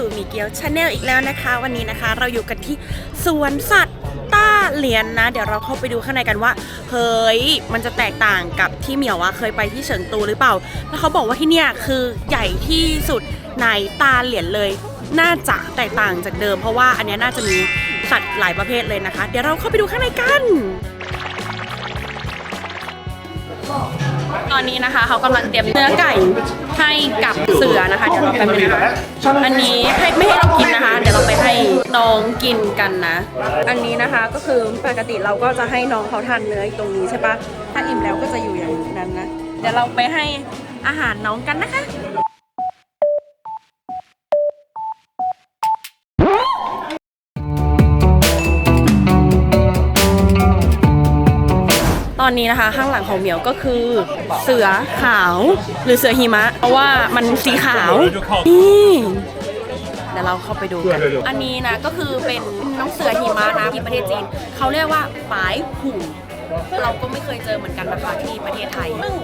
สู่มีเกียวชาแนลอีกแล้วนะคะ วันนี้นะคะ เราอยู่กันที่สวนสัตว์ต้าเหรียญนะเดี๋ยวเราเข้าไปดูข้างในกันว่าเฮ้ยมันจะแตกต่างกับที่เหมียวอะเคยไปที่เฉิงตูหรือเปล่า แล้วเขาบอกว่าที่เนี่ยคือใหญ่ที่สุดในตาเหรียญเลย น่าจะแตกต่างจากเดิม เพราะว่าอันเนี้ยน่าจะมีสัตว์หลายประเภทเลยนะคะ เดี๋ยวเราเข้าไปดูข้างในกัน ตอนนี้นะคะเขากำลังเตรียมเนื้อไก่ให้กับเสือนะคะเดี๋ยวเราไปเป็นงนะคะอันนี้ให้ไม่ให้เรากินนะคะ เดี๋ยวเราไปให้น้องกินกันนะ อันนี้นะคะก็คือปกติเราก็จะให้น้องเขาทานเนื้อตรงนี้ใช่ปะถ้าอิ่มแล้วก็จะอยู่อย่างนั้นนะเดี๋ยวเราไปให้อาหารน้องกันนะคะ ตอนนี้นะคะ ข้างหลังของเหมียวก็คือ เสือขาวหรือเสือหิมะ เพราะว่ามันสีขาวนี่เดี๋ยวเราเข้าไปดูกัน อันนี้นะก็คือเป็นน้องเสือหิมะนะที่ประเทศจีน เขาเรียกว่าปายหู เราก็ไม่เคยเจอเหมือนกันนะคะที่ประเทศไทยซึ่ง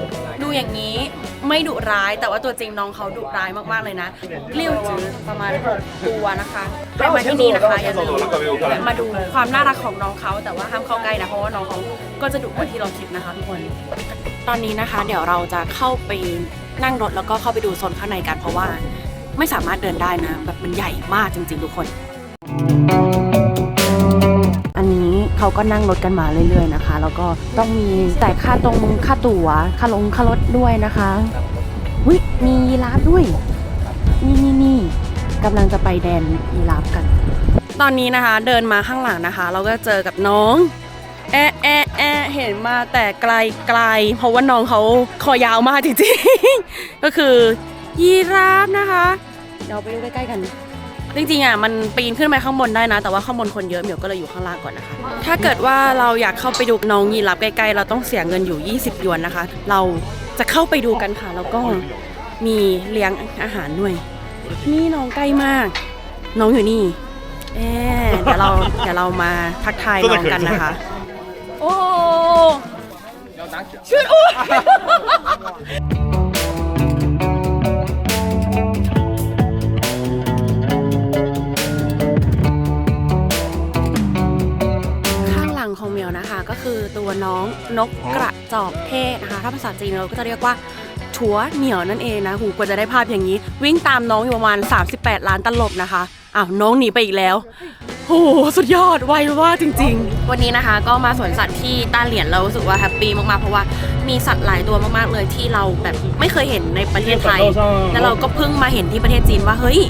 ดูอย่างนี้ไม่ดุร้ายแต่ว่าตัวจริงน้องเขาดุร้ายมากๆเลยนะเลี้ยวจือประมาณตัวนะคะใครมาที่นี่นะคะอย่าลืมมาดูความน่ารักของน้องเขาแต่ว่าห้ามเข้าใกล้นะเพราะว่าน้องเขาก็จะดุกว่าที่เราคิดนะคะทุกคนตอนนี้นะคะ เดี๋ยวเราจะเข้าไปนั่งรถแล้วก็เข้าไปดูโซนข้างในกันเพราะว่าไม่สามารถเดินได้นะ แบบมันใหญ่มากจริง ๆ ทุกคน เขาก็นั่งรถกันมาเรื่อย ๆนะคะ แล้วก็ต้องมีแต่ค่าตรงค่าตั๋วค่าลงค่ารถด้วยนะคะวิมียีราฟด้วย นี่นี่นี่กำลังจะไปแดนยีราฟกัน ตอนนี้นะคะเดินมาข้างหลังนะคะ เราก็เจอกับน้องแอะแอะแอะเห็นมาแต่ไกลไกลเพราะว่าน้องเขาคอยาวมากจริงๆ ก็คือยีราฟนะคะเดี๋ยวไปดูใกล้ๆกัน จริงๆอะมันปีนขึ้นไปข้างบนได้นะ แต่ว่าข้างบนคนเยอะเหมียวก็เลยอยู่ข้างล่างก่อนนะคะ ถ้าเกิดว่าเราอยากเข้าไปดูน้องยีราฟใกล้ๆเราต้องเสียเงินอยู่ 20หยวนนะคะ เราจะเข้าไปดูกันค่ะ แล้วก็มีเลี้ยงอาหารด้วย นี่น้องใกล้มาก น้องอยู่นี่เอ๊ะเดี๋ยวเราเดี๋ยวเรามาทักทายน้องกันนะคะ โอ้ช่วยโอ้ น้องนกกระจอกเทศนะคะ ถ้าภาษาจีนเราก็จะเรียกว่าถัวเหมียวนั่นเองนะหูกว่าจะได้ภาพอย่างนี้ วิ่งตามน้องอยู่ประมาณ 38 ล้านตลบนะคะอ้าวน้องหนีไปอีกแล้วโอ้โหสุดยอดไวมากจริง ๆ วันนี้นะคะก็มาสวนสัตว์ที่ต้านเหรียญเรารู้สึกว่าแฮปปี้มากๆ เพราะว่ามีสัตว์หลายตัวมากๆเลยที่เราแบบไม่เคยเห็นในประเทศไทย แล้วเราก็เพิ่งมาเห็นที่ประเทศจีนว่าเฮ้ย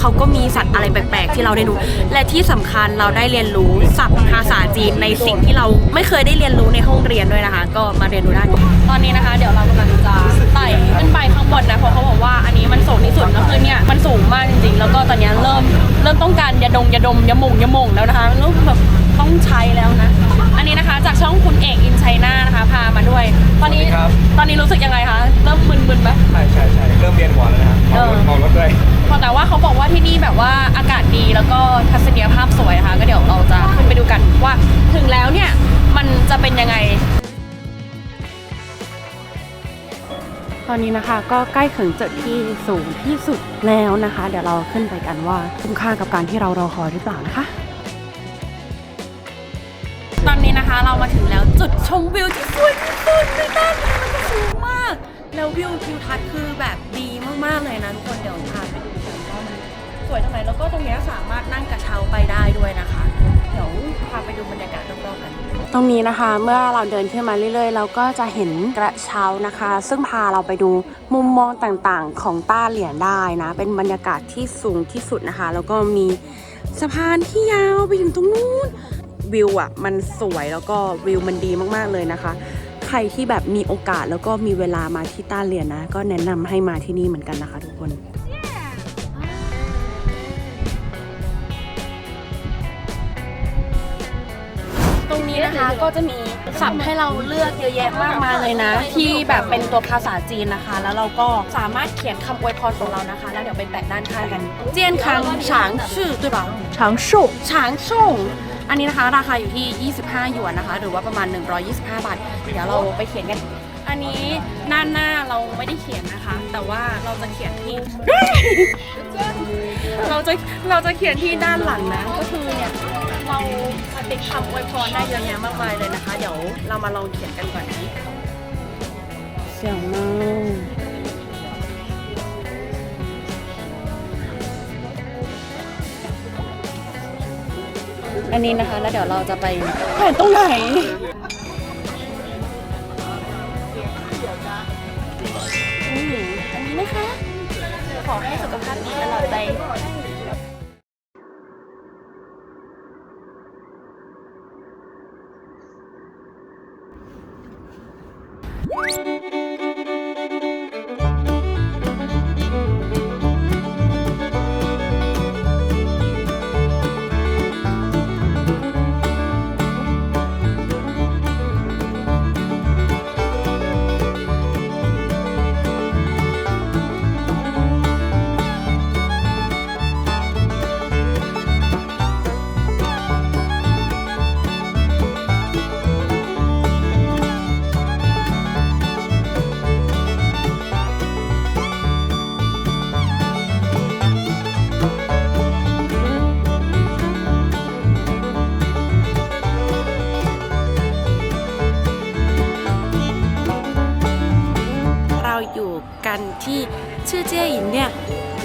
เขาก็มีสัตว์อะไรแปลกๆ ที่เราได้ดู และที่สำคัญเราได้เรียนรู้ศัพท์ภาษาจีนในสิ่งที่เราไม่เคยได้เรียนรู้ในห้องเรียนด้วยนะคะ ก็มาเรียนรู้ได้ ตอนนี้นะคะ เดี๋ยวเรากำลังจะไต่ขึ้นไปข้างบนนะเพราะเขาบอกว่าอันนี้มันสูงที่สุดก็คือเนี่ยมันสูงมากจริงๆ แล้วก็ตอนนี้เริ่มเริ่มต้องการยาดมยาดมยาหมงยาหมงแล้วนะคะเริ่มแบบ ต้องใช้แล้วนะ อันนี้นะคะจากช่องคุณเอกอินชัยนานะคะพามาด้วย ตอนนี้ครับ ตอนนี้รู้สึกยังไงคะ เริ่มมึนๆไหม ใช่ใช่ใช่เริ่มเวียนหัวแล้วนะครับเออเมารถด้วยแต่ว่าเขาบอกว่าที่นี่แบบว่าอากาศดีแล้วก็ทัศนียภาพสวยนะคะ ก็เดี๋ยวเราจะขึ้นไปดูกันว่าถึงแล้วเนี่ย มันจะเป็นยังไง ตอนนี้นะคะก็ใกล้ถึงจุดที่สูงที่สุดแล้วนะคะ เดี๋ยวเราขึ้นไปกันว่าคุ้มค่ากับการที่เรารอคอยหรือเปล่านะคะ ตอนนี้นะคะเรามาถึงแล้วจุดชมวิวที่สวยที่สุดในด้านนี้มันสูงมาก แล้ววิวทิวทัศน์คือแบบดีมากๆเลยนะทุกคนเดี๋ยวพาไปดูกันว่ามันสวยตรงไหนแล้วก็ตรงนี้สามารถนั่งกระเช้าไปได้ด้วยนะคะ เดี๋ยวพาไปดูบรรยากาศรอบๆกันตรงนี้นะคะเมื่อเราเดินขึ้นมาเรื่อยๆ เราก็จะเห็นกระเช้านะคะ ซึ่งพาเราไปดูมุมมองต่างๆ ของต้าเหรียญได้นะ เป็นบรรยากาศที่สูงที่สุดนะคะ แล้วก็มีสะพานที่ยาวไปถึงตรงนู้น วิวอ่ะมันสวยแล้วก็วิวมันดีมากๆเลยนะคะ ใครที่แบบมีโอกาสแล้วก็มีเวลามาที่ต้าเหรียญนะ ก็แนะนำให้มาที่นี่เหมือนกันนะคะ ทุกคน ตรงนี้นะคะก็จะมีศัพท์ให้เราเลือกเยอะแยะมากมายเลยนะ ที่แบบเป็นตัวภาษาจีนนะคะ แล้วเราก็สามารถเขียนคำอวยพรของเรานะคะ แล้วเดี๋ยวไปแปะด้านข้างกัน เจียนคังฉางชื่อ对吧长寿。 ฉางส่ง อันนี้นะคะราคาอยู่ที่ 25 หยวนนะคะ หรือว่าประมาณ 125 บาท เดี๋ยวเราไปเขียนกัน อันนี้หน้าหน้าเราไม่ได้เขียนนะคะ แต่ว่าเราจะเขียนที่ เราจะเราจะเขียนที่ด้านหลังนะ ก็คือเนี่ยเราติดคำอวยพรได้เยอะแยะมากมายเลยนะคะ เดี๋ยวเรามาลองเขียนกันก่อนนะเสี่ยวเมา อันนี้นะคะ แล้วเดี๋ยวเราจะไปแขวนตรงไหน อันนี้นะคะ ขอให้สุขภาพดีตลอดไป กันที่ชื่อเจี้ยหยินเนี่ย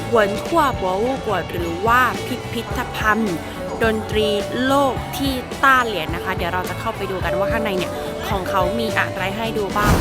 หวนทั่วบัวกวดหรือว่าพิพิธภัณฑ์ดนตรีโลกที่ต้าเหรียญนะคะ เดี๋ยวเราจะเข้าไปดูกันว่าข้างในเนี่ย ของเขามีอะไรให้ดูบ้าง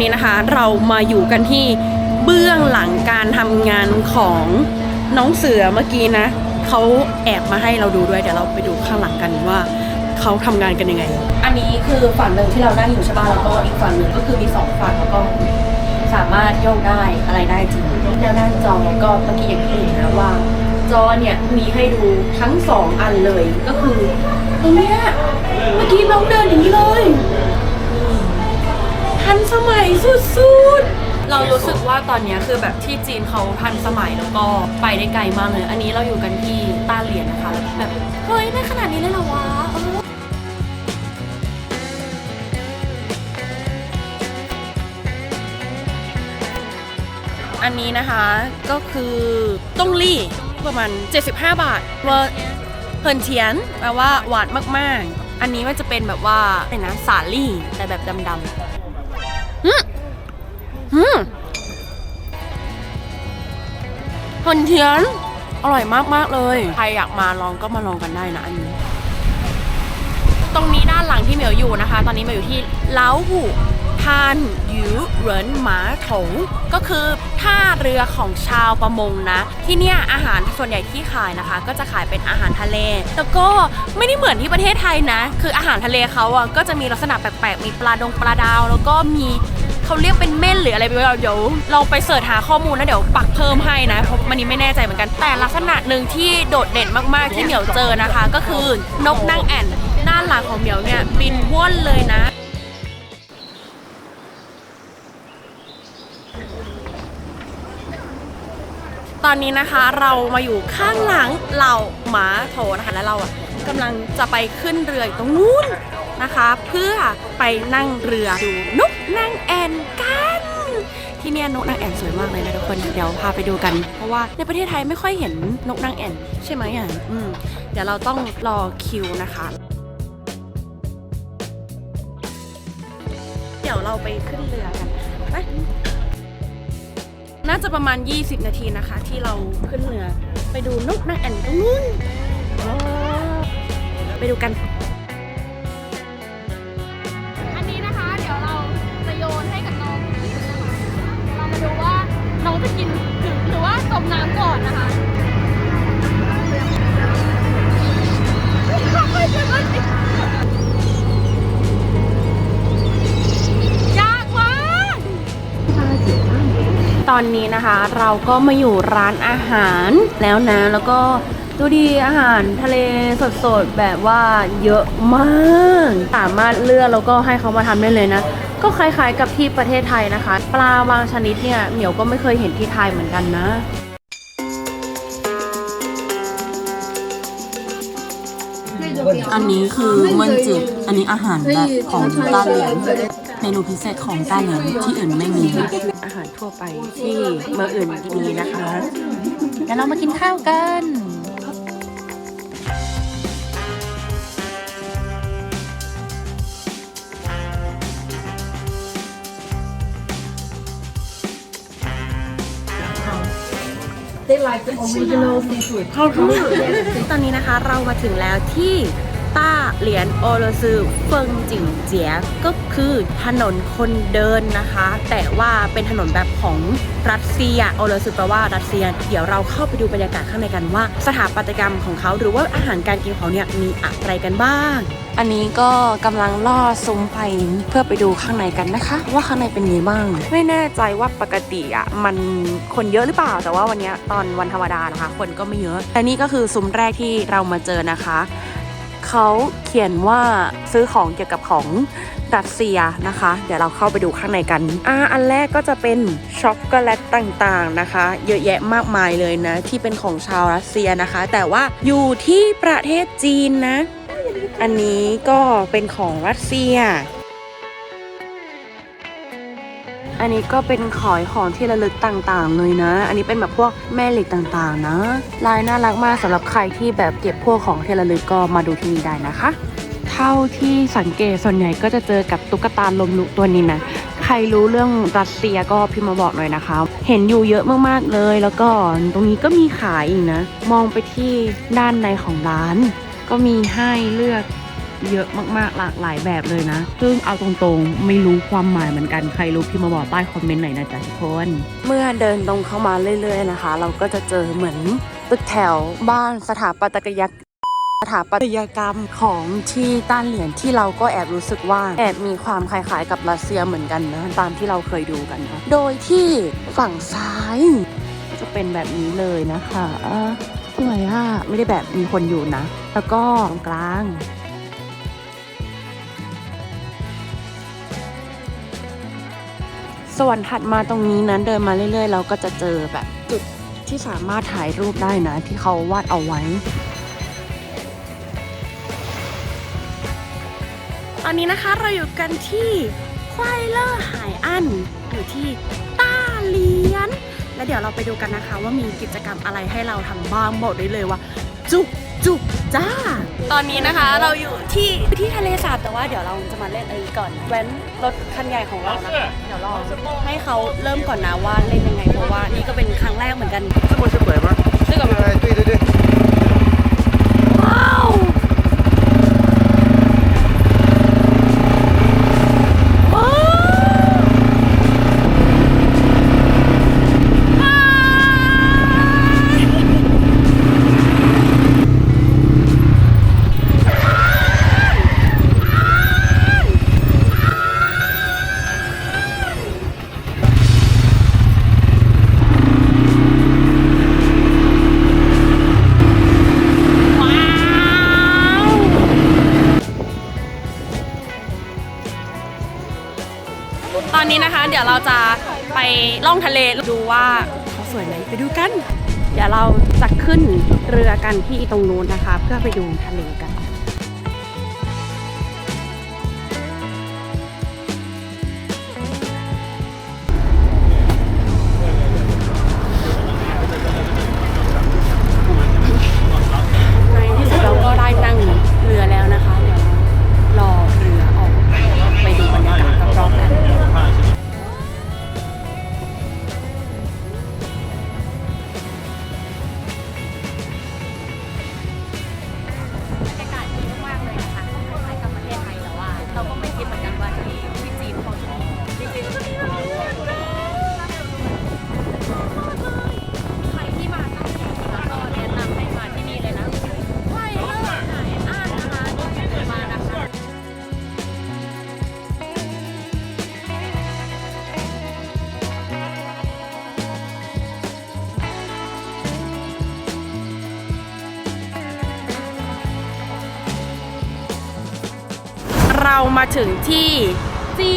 นี้นะคะ เรามาอยู่กันที่เบื้องหลังการทำงานของน้องเสือเมื่อกี้นะเขาแอบมาให้เราดูด้วยเดี๋ยวเราไปดูข้างหลังกันว่าเขาทำงานกันยังไง อันนี้คือฝั่งหนึ่งที่เรานั่งอยู่ใช่ป่ะแล้วก็อีกฝั่งหนึ่งก็คือมีสองฝั่งแล้วก็สามารถโยกได้อะไรได้จริงแล้วด้านจอก็เมื่อกี้อย่างที่เห็นนะว่า จอเนี่ยมีให้ดูทั้งสองอันเลยก็คือตรงเนี้ยเมื่อกี้น้องเดินอย่างนี้เลย ทันสมัยสุดๆ เรารู้สึกว่าตอนเนี้ยคือแบบที่จีนเขาทันสมัยแล้วก็ไปได้ไกลมากเลย อันนี้เราอยู่กันที่ต้าเหรียญนะคะแล้วแบบเฮ้ยได้ขนาดนี้เลยเหรอวะเออ อันนี้นะคะก็คือต้งลี่ประมาณ 75 บาทเวอร์เฮินเทียนแปลว่าหวานมากๆ อันนี้มันจะเป็นแบบว่าอะไรนะสาลี่แต่แบบดำๆ อืมอืมหอนเทียน อร่อยมาก ๆ เลย ใครอยากมาลองก็มาลองกันได้นะอันนี้ ตรงนี้ด้านหลังที่เหมียวอยู่นะคะ ตอนนี้เหมียวอยู่ที่เล้าหูทานยูเหรินหมาถงก็คือท่าเรือของชาวประมงนะ ที่เนี่ยอาหารส่วนใหญ่ที่ขายนะคะ ก็จะขายเป็นอาหารทะเลแล้วก็ไม่ได้เหมือนที่ประเทศไทยนะ คืออาหารทะเลเขาอะก็จะมีลักษณะแปลกๆ มีปลาดงปลาดาว แล้วก็มี เขาเรียกเป็นเม่นหรืออะไรไปเราเดี๋ยวเราไปเสิร์ชหาข้อมูลแล้วเดี๋ยวปักเพิ่มให้นะเพราะมันนี้ไม่แน่ใจเหมือนกัน แต่ลักษณะหนึ่งที่โดดเด่นมากๆที่เหมียวเจอนะคะ ก็คือนกนั่งแอ่นด้านหลังของเหมียวเนี่ยบินว่อนเลยนะตอนนี้นะคะเรามาอยู่ข้างหลังเหล่าหมาโถนะคะ และเราอะกำลังจะไปขึ้นเรืออยู่ตรงนู้น นะคะ เพื่อไปนั่งเรือดูนกนางแอ่นกัน ที่เนี่ยนกนางแอ่นสวยมากเลยนะทุกคนเดี๋ยวพาไปดูกัน เพราะว่าในประเทศไทยไม่ค่อยเห็นนกนางแอ่นใช่ไหมอะอืมเดี๋ยวเราต้องรอคิวนะคะ เดี๋ยวเราไปขึ้นเรือกันไปน่าจะประมาณ 20 นาทีนะคะ ที่เราขึ้นเรือ ไปดูนกนางแอ่นตรงนู้นไปดูกัน น้องจะกินถึหรือว่าจมน้ำก่อนนะคะยากมากตอนนี้นะคะเราก็มาอยู่ร้านอาหารแล้วนะ แล้วก็ดูดีอาหารทะเลสดๆ แบบว่าเยอะมาก สามารถเลือกแล้วก็ให้เขามาทำได้เลยนะ ก็คล้ายๆกับที่ประเทศไทยนะคะ ปลาบางชนิดเนี่ยเหมียวก็ไม่เคยเห็นที่ไทยเหมือนกันนะอันนี้คือเมือนจืดอันนี้อาหารแบบของต้าเหลียงเมนูพิเศษของต้าเหลียงที่อื่นไม่มี อาหารทั่วไปที่เมืองอื่นมีนะคะเดี๋ยวเรามากินข้าวกัน เขาคือตอนนี้นะคะเรามาถึงแล้วที่ ต้าเหรียญโอโลซือเฟิงจิงเจียก็คือถนนคนเดินนะคะ แต่ว่าเป็นถนนแบบของรัสเซียโอโลซือแปลว่ารัสเซีย เดี๋ยวเราเข้าไปดูบรรยากาศข้างในกันว่า สถาปัตยกรรมของเขาหรือว่าอาหารการกินของเขาเนี่ยมีอะไรกันบ้าง อันนี้ก็กำลังล่อซุ้มไปเพื่อไปดูข้างในกันนะคะ ว่าข้างในเป็นยังไงบ้าง ไม่แน่ใจว่าปกติอะมันคนเยอะหรือเปล่า แต่ว่าวันนี้ตอนวันธรรมดานะคะ คนก็ไม่เยอะแต่นี่ก็คือซุ้มแรกที่เรามาเจอนะคะ เขาเขียนว่าซื้อของเกี่ยวกับของรัสเซียนะคะ เดี๋ยวเราเข้าไปดูข้างในกันอ่าอันแรกก็จะเป็นช็อกโกแลตต่างๆนะคะ เยอะแยะมากมายเลยนะ ที่เป็นของชาวรัสเซียนะคะ แต่ว่าอยู่ที่ประเทศจีนนะ อันนี้ก็เป็นของรัสเซีย อันนี้ก็เป็นขอยของที่ระลึกต่างๆ เลยนะ อันนี้เป็นแบบพวกแม่เหล็กต่างๆ นะ ลายน่ารักมากสำหรับใครที่แบบเก็บพวกของที่ระลึกก็มาดูที่นี่ได้นะคะ เท่าที่สังเกตส่วนใหญ่ก็จะเจอกับตุ๊กตาลมลุกตัวนี้นะ ใครรู้เรื่องรัสเซียก็พิมพ์มาบอกหน่อยนะคะ เห็นอยู่เยอะมากๆเลย แล้วก็ตรงนี้ก็มีขายอีกนะ มองไปที่ด้านในของร้าน ก็มีให้เลือก เยอะมากๆหลากหลายแบบเลยนะ ซึ่งเอาตรงๆไม่รู้ความหมายเหมือนกันใครรู้พี่มาบอกใต้คอมเมนต์หน่อยนะจ๊ะทุกคน เมื่อเดินตรงเข้ามาเรื่อยๆนะคะ เราก็จะเจอเหมือนตึกแถวบ้านสถาปัตยกรรมสถาปัตยกรรมของที่ต้านเหรียญที่เราก็แอบรู้สึกว่าแอบมีความคล้ายๆกับรัสเซียเหมือนกันนะตามที่เราเคยดูกันนะโดยที่ฝั่งซ้ายก็จะเป็นแบบนี้เลยนะคะสวยอะไม่ได้แบบมีคนอยู่นะ แล้วก็ตรงกลาง ส่วนถัดมาตรงนี้นั้นเดินมาเรื่อยๆ เราก็จะเจอแบบจุดที่สามารถถ่ายรูปได้นะ ที่เขาวาดเอาไว้ ตอนนี้นะคะเราอยู่กันที่ควายเลอร์หายอันอยู่ที่ต้าเลียน แล้วเดี๋ยวเราไปดูกันนะคะว่ามีกิจกรรมอะไรให้เราทำบ้างบอกได้เลยว่า จุก จุกจ้า ตอนนี้นะคะเราอยู่ที่ที่ทะเลสาบแต่ว่าเดี๋ยวเราจะมาเล่นอันนี้ก่อนแว้นรถคันใหญ่ของเรานะคะเดี๋ยวรอให้เขาเริ่มก่อนนะว่าเล่นยังไงเพราะว่านี่ก็เป็นครั้งแรกเหมือนกัน 这么是鬼吗？ ซึ่งกับ 哎，对对对。 เราจะไปล่องทะเลดูว่าเขาสวยไหมไปดูกัน เดี๋ยวเราจะขึ้นเรือกันที่ตรงนู้นนะคะ เพื่อไปดูทะเล เรามาถึงที่จี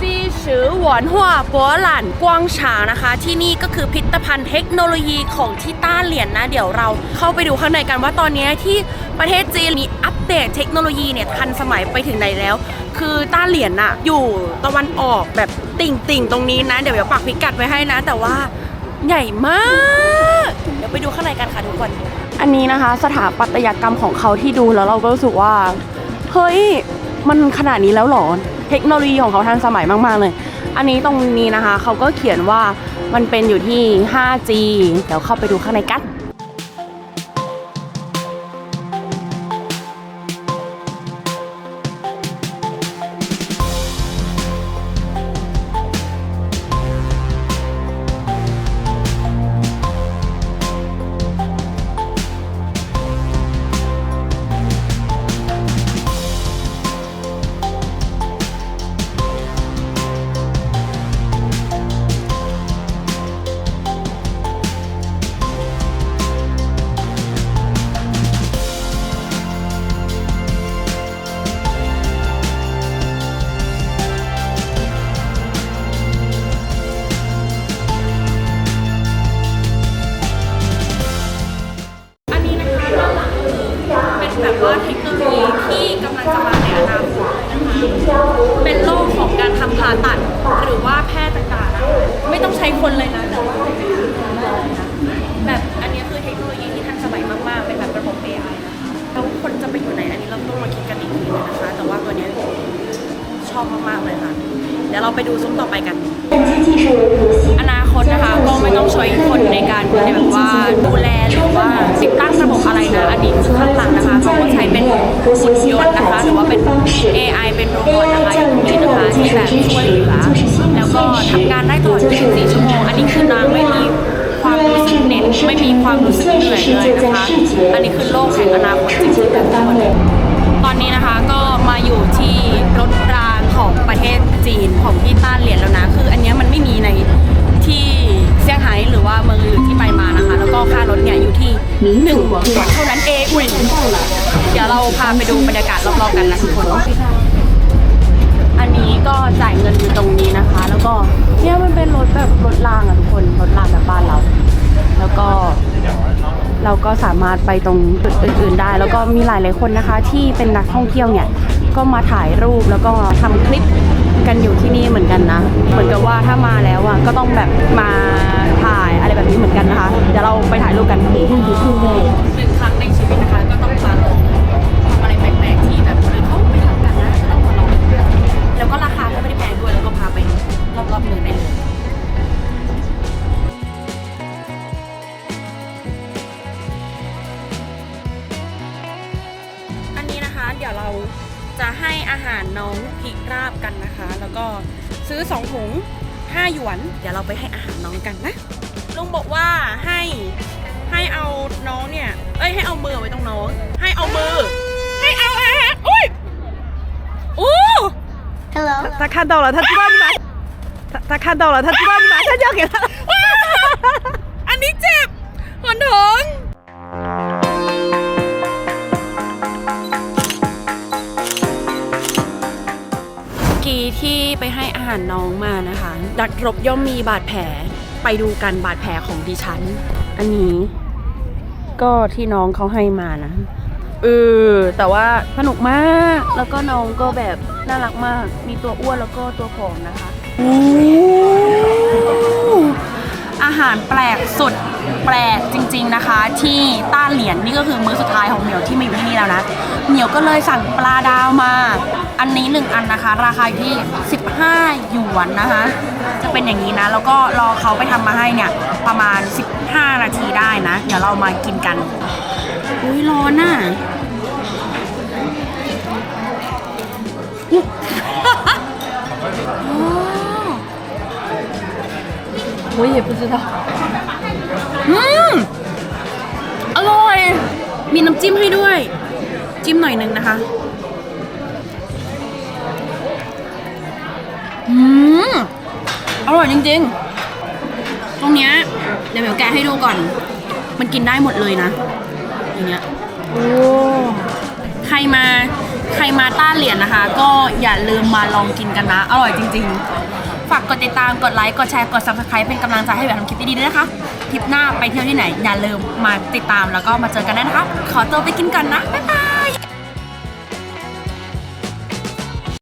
จีชือหวนหัวปัวหลานกวางฉางนะคะ ที่นี่ก็คือพิพิธภัณฑ์เทคโนโลยีของที่ต้าเหรียญนะเดี๋ยวเราเข้าไปดูข้างในกันว่าตอนนี้ที่ประเทศจีนมีอัปเดตเทคโนโลยีเนี่ยทันสมัยไปถึงไหนแล้ว คือต้าเหรียญน่ะอยู่ตะวันออกแบบติ่งติ่งตรงนี้นะเดี๋ยวเดี๋ยวปักพิกัดไว้ให้นะ แต่ว่าใหญ่มากเดี๋ยวไปดูข้างในกันค่ะทุกคน อันนี้นะคะ สถาปัตยกรรมของเขาที่ดูแล้วเราก็รู้สึกว่าเฮ้ย มันขนาดนี้แล้วหรอ เทคโนโลยีของเขาทันสมัยมาก ๆ เลย อันนี้ตรงนี้นะคะ เขาก็เขียนว่ามันเป็นอยู่ที่ 5G เดี๋ยวเข้าไปดูข้างในกัน การในแบบว่าดูแลหรือว่าติดตั้งระบบอะไรนะอันนี้คือข้างหลังนะคะเขาก็ใช้เป็นหุ่นยนต์นะคะหรือว่าเป็น AI เป็นโรบอทนะคะอย่างนี้นะคะที่แบบช่วยเหลือแล้วก็ทำงานได้ตลอด 24 ชั่วโมง อันนี้คือนางไม่มีความรู้สึกเหน็ดไม่มีความรู้สึกเหนื่อยเลยนะคะ อันนี้คือโลกแห่งอนาคตจริงๆแบบทุกคนตอนนี้นะคะก็มาอยู่ที่รถรางของประเทศจีนของที่ต้านเหรียญแล้วนะ คืออันเนี้ยมันไม่มีในที่ เซี่ยงไฮ้หรือว่าเมืองอื่นที่ไปมานะคะ แล้วก็ค่ารถเนี่ยอยู่ที่หนึ่งหยวเท่านั้นเองอุ้ยเดี๋ยวเราพาไปดูบรรยากาศรอบๆกันนะทุกคนอันนี้ก็จ่ายเงินอยู่ตรงนี้นะคะ แล้วก็เนี่ยมันเป็นรถแบบรถรางอะทุกคนรถรางแบบบ้านเรา แล้วก็เราก็สามารถไปตรงจุดอื่น ๆ ได้ แล้วก็มีหลายหลายๆคนนะคะ ที่เป็นนักท่องเที่ยวเนี่ยก็มาถ่ายรูปแล้วก็ทำคลิป กันอยู่ที่นี่เหมือนกันนะ เหมือนกับว่าถ้ามาแล้วอะก็ต้องแบบมาถ่ายอะไรแบบนี้เหมือนกันนะคะ เดี๋ยวเราไปถ่ายรูปกันที่ จะให้อาหารน้องพิราบกันนะคะ แล้วก็ซื้อสองถุง5หยวน เดี๋ยวเราไปให้อาหารน้องกันนะ ลุงบอกว่าให้ให้เอาน้องเนี่ย เอ้ยให้เอามือไว้ตรงน้อง ให้เอามือ ให้เอาอาหารอุ้ยอู้ Hello 他看到了，他知道你买，他他看到了，他知道你买，他就要给他。อันนี้เจ็บหัวท้อง ที่ไปให้อาหารน้องมานะคะ ดักรบย่อมมีบาดแผลไปดูกันบาดแผลของดิฉัน อันนี้ ก็ที่น้องเขาให้มานะเออแต่ว่าสนุกมากแล้วก็น้องก็แบบน่ารักมาก มีตัวอ้วนแล้วก็ตัวผอมนะคะอ้อาหารแปลกสุดแปลกจริง ๆนะคะ ที่ต้าเหรียญนี่ก็คือมื้อสุดท้ายของเหมียวที่มาอยู่ที่นี่แล้วนะเหมียวก็เลยสั่งปลาดาวมา อันนี้หนึ่งอันนะคะ ราคาอยู่ที่ 15 หยวนนะคะ จะเป็นอย่างนี้นะ แล้วก็รอเขาไปทำมาให้เนี่ย ประมาณ 15 นาทีได้นะ เดี๋ยวเรามากินกัน อุ้ยร้อนน่ะ 我也不知道。 อืมอร่อย มีน้ำจิ้มให้ด้วย จิ้มหน่อยหนึงนะคะ ร่อยจริงๆ ตรงเนี้ยเดี๋ยวเดี๋ยวแกะให้ดูก่อน มันกินได้หมดเลยนะอย่างเงี้ยโอ้ใครมาใครมาต้าเหรียญนะคะ ก็อย่าลืมมาลองกินกันนะ อร่อยจริง ๆ ฝากกดติดตามกดไลค์กดแชร์กด subscribe เป็นกำลังใจให้แบบทำคลิปดีๆด้วยนะคะคลิปหน้าไปเที่ยวที่ไหน อย่าลืมมาติดตามแล้วก็มาเจอกันได้นะคะ ขอตัวไปกินก่อนนะบ๊ายบาย